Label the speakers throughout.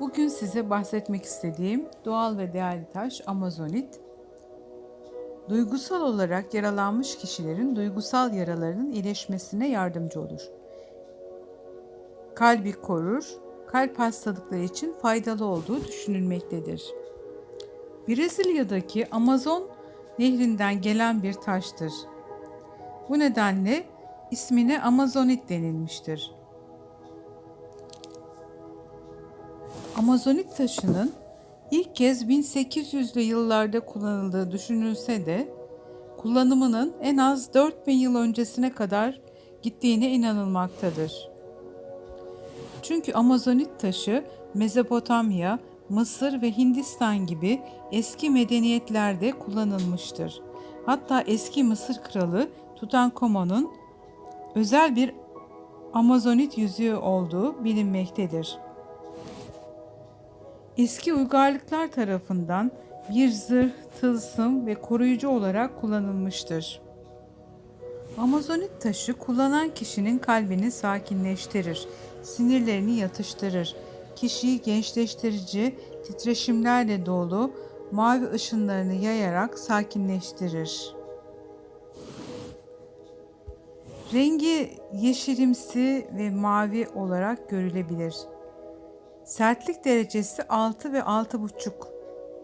Speaker 1: Bugün size bahsetmek istediğim doğal ve değerli taş Amazonit. Duygusal olarak yaralanmış kişilerin duygusal yaralarının iyileşmesine yardımcı olur. Kalbi korur, kalp hastalıkları için faydalı olduğu düşünülmektedir. Brezilya'daki Amazon nehrinden gelen bir taştır. Bu nedenle ismine Amazonit denilmiştir. Amazonit taşının ilk kez 1800'lü yıllarda kullanıldığı düşünülse de kullanımının en az 4000 yıl öncesine kadar gittiğine inanılmaktadır. Çünkü Amazonit taşı Mezopotamya, Mısır ve Hindistan gibi eski medeniyetlerde kullanılmıştır. Hatta eski Mısır kralı Tutankamon'un özel bir Amazonit yüzüğü olduğu bilinmektedir. Eski uygarlıklar tarafından bir zırh, tılsım ve koruyucu olarak kullanılmıştır. Amazonit taşı kullanan kişinin kalbini sakinleştirir, sinirlerini yatıştırır, kişiyi gençleştirici titreşimlerle dolu mavi ışınlarını yayarak sakinleştirir. Rengi yeşilimsi ve mavi olarak görülebilir. Sertlik derecesi 6 ve 6,5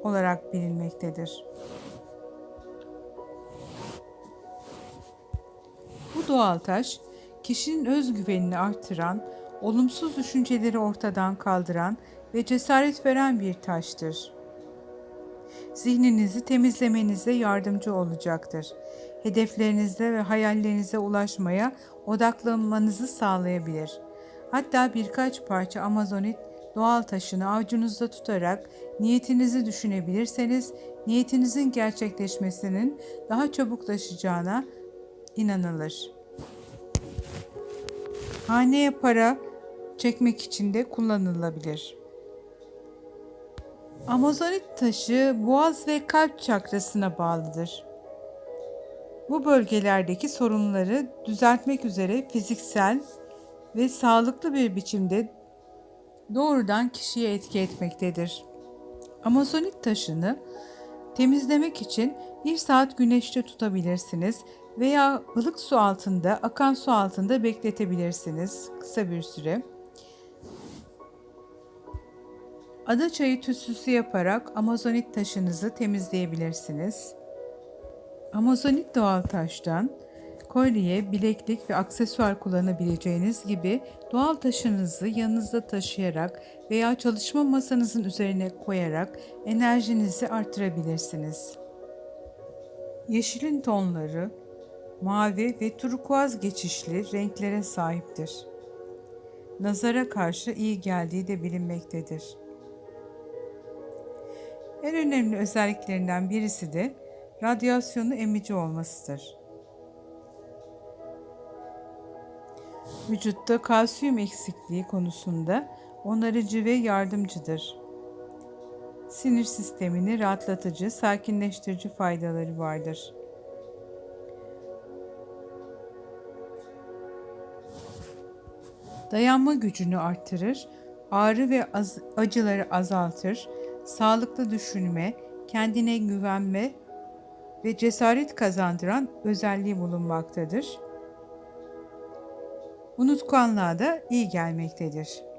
Speaker 1: olarak bilinmektedir. Bu doğal taş kişinin özgüvenini artıran, olumsuz düşünceleri ortadan kaldıran ve cesaret veren bir taştır. Zihninizi temizlemenize yardımcı olacaktır. Hedeflerinize ve hayallerinize ulaşmaya odaklanmanızı sağlayabilir. Hatta birkaç parça Amazonit doğal taşını avucunuzda tutarak niyetinizi düşünebilirseniz niyetinizin gerçekleşmesinin daha çabuklaşacağına inanılır. Haneye para çekmek için de kullanılabilir. Amazonit taşı boğaz ve kalp çakrasına bağlıdır. Bu bölgelerdeki sorunları düzeltmek üzere fiziksel ve sağlıklı bir biçimde doğrudan kişiye etki etmektedir. Amazonit taşını temizlemek için bir saat güneşte tutabilirsiniz veya ılık su altında, akan su altında bekletebilirsiniz kısa bir süre. Ada çayı tütsüsü yaparak Amazonit taşınızı temizleyebilirsiniz. Amazonit doğal taştan kolye, bileklik ve aksesuar kullanabileceğiniz gibi doğal taşınızı yanınızda taşıyarak veya çalışma masanızın üzerine koyarak enerjinizi artırabilirsiniz. Yeşilin tonları mavi ve turkuaz geçişli renklere sahiptir. Nazara karşı iyi geldiği de bilinmektedir. En önemli özelliklerinden birisi de radyasyonu emici olmasıdır. Vücutta kalsiyum eksikliği konusunda onarıcı ve yardımcıdır. Sinir sistemini rahatlatıcı, sakinleştirici faydaları vardır. Dayanma gücünü artırır, ağrı ve acıları azaltır, sağlıklı düşünme, kendine güvenme ve cesaret kazandıran özelliği bulunmaktadır unutkanlığa da iyi gelmektedir.